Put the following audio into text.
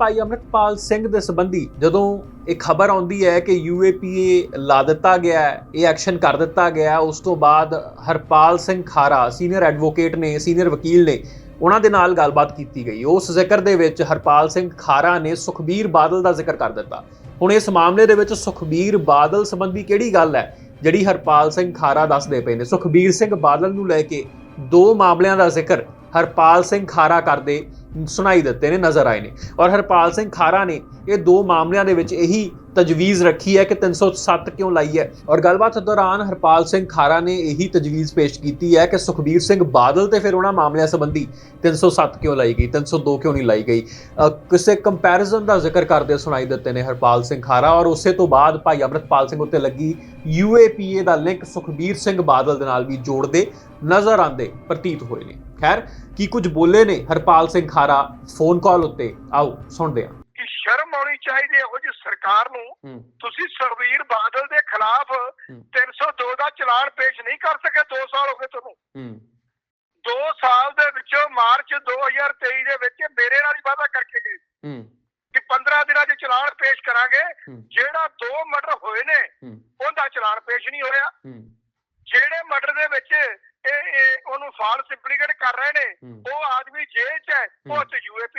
ਭਾਈ ਅਮਰਿਤਪਾਲ ਸਿੰਘ ਦੇ ਸੰਬੰਧੀ ਜਦੋਂ ਇਹ ਖਬਰ ਆਉਂਦੀ ਹੈ ਕਿ ਯੂਏਪੀਏ ਲਾ ਦਿੱਤਾ ਗਿਆ ਹੈ, ਇਹ ਐਕਸ਼ਨ ਕਰ ਦਿੱਤਾ ਗਿਆ ਉਸ ਤੋਂ ਬਾਅਦ ਹਰਪਾਲ ਸਿੰਘ ਖਾਰਾ, ਸੀਨੀਅਰ ਐਡਵੋਕੇਟ ਨੇ, ਸੀਨੀਅਰ ਵਕੀਲ ਨੇ ਉਹਨਾਂ ਦੇ ਨਾਲ ਗੱਲਬਾਤ ਕੀਤੀ ਗਈ। ਉਸ ਜ਼ਿਕਰ ਦੇ ਵਿੱਚ ਹਰਪਾਲ ਸਿੰਘ ਖਾਰਾ ਨੇ ਸੁਖਬੀਰ ਬਾਦਲ ਦਾ ਜ਼ਿਕਰ ਕਰ ਦਿੱਤਾ। ਹੁਣ ਇਸ ਮਾਮਲੇ ਦੇ ਵਿੱਚ ਸੁਖਬੀਰ ਬਾਦਲ ਸੰਬੰਧੀ ਕਿਹੜੀ ਗੱਲ ਹੈ, ਜਿਹੜੀ ਹਰਪਾਲ ਸਿੰਘ ਖਾਰਾ ਦੱਸਦੇ ਪਏ ਨੇ? ਸੁਖਬੀਰ ਸਿੰਘ ਬਾਦਲ ਨੂੰ ਲੈ ਕੇ ਦੋ ਮਾਮਲਿਆਂ ਦਾ ਜ਼ਿਕਰ ਹਰਪਾਲ ਸਿੰਘ ਖਾਰਾ ਕਰਦੇ ਸੁਣਾਈ ਦਿੱਤੇ ਨੇ, ਨਜ਼ਰ ਆਏ ਨੇ। ਔਰ ਹਰਪਾਲ ਸਿੰਘ ਖਾਰਾ ਨੇ ਇਹ ਦੋ ਮਾਮਲਿਆਂ ਦੇ ਵਿੱਚ ਇਹੀ ਤਜਵੀਜ਼ ਰੱਖੀ ਹੈ ਕਿ 307 ਕਿਉਂ ਲਾਈ ਹੈ। ਔਰ ਗੱਲਬਾਤ ਦੌਰਾਨ ਹਰਪਾਲ ਸਿੰਘ ਖਾਰਾ ਨੇ ਇਹੀ ਤਜਵੀਜ਼ ਪੇਸ਼ ਕੀਤੀ ਹੈ ਕਿ ਸੁਖਬੀਰ ਸਿੰਘ ਬਾਦਲ ਤੇ ਫਿਰ ਉਹਨਾਂ ਮਾਮਲਿਆਂ ਸੰਬੰਧੀ 307 ਕਿਉਂ ਲਾਈ ਗਈ 302 ਕਿਉਂ ਨਹੀਂ ਲਾਈ ਗਈ। ਕਿਸੇ ਕੰਪੈਰੀਜ਼ਨ ਦਾ ਜ਼ਿਕਰ ਕਰਦੇ ਸੁਣਾਈ ਦਿੱਤੇ ਨੇ ਹਰਪਾਲ ਸਿੰਘ ਖਾਰਾ। ਔਰ ਉਸੇ ਤੋਂ ਬਾਅਦ ਭਾਈ ਅਮਰਤਪਾਲ ਸਿੰਘ ਉੱਤੇ ਲੱਗੀ ਯੂਏਪੀਏ ਦਾ ਲਿੰਕ ਸੁਖਬੀਰ ਸਿੰਘ ਬਾਦਲ ਦੇ ਨਾਲ ਵੀ ਜੋੜਦੇ, ਨਜ਼ਰ ਆਉਂਦੇ ਪ੍ਰਤੀਤ ਹੋਏ ਨੇ। ਖੈਰ ਕੀ ਕੁਝ ਬੋਲੇ ਨੇ ਹਰਪਾਲ ਸਿੰਘ ਖਾਰਾ? ਫੋਨ ਕਾਲ ਉੱਤੇ। ਆਓ ਸੁਣਦੇ ਹਾਂ। ਕਿ ਸ਼ਰਮ ਆਉਣੀ ਚਾਹੀਦੀ ਹੈ ਉਹ ਜੀ ਸਰਕਾਰ ਨੂੰ। ਤੁਸੀਂ ਸੁਖਬੀਰ ਬਾਦਲ ਦੇ ਖਿਲਾਫ 302 ਦਾ ਚਲਾਨ ਪੇਸ਼ ਨਹੀਂ ਕਰ ਸਕੇ 2 ਸਾਲ ਹੋ ਗਏ ਤੁਹਾਨੂੰ। ਹੂੰ। 2 ਸਾਲ ਦੇ ਵਿੱਚੋਂ ਮਾਰਚ 2023 ਦੇ ਵਿੱਚ ਮੇਰੇ ਨਾਲ ਹੀ ਵਾਅਦਾ ਕਰਕੇ ਗਏ। ਹੂੰ। ਕਿ 15 ਦਿਨਾਂ 'ਚ ਚਲਾਨ ਪੇਸ਼ ਕਰਾਂਗੇ। ਜਿਹੜਾ ਦੋ ਮਰਡਰ ਹੋਏ ਨੇ ਉਹਦਾ ਚਲਾਨ ਪੇਸ਼ ਨਹੀਂ ਹੋਇਆ ਜਿਹੜੇ ਦੇ ਫਾਲਸ ਇੰਪਲੀਕੇਟ ਕਰ ਰਹੇ ਨੇ। ਉਹ ਆਦਮੀ ਜੇਲ੍ਹ 'ਚ ਹੈ ਉਹ ਵੀ ਲਾਤੀ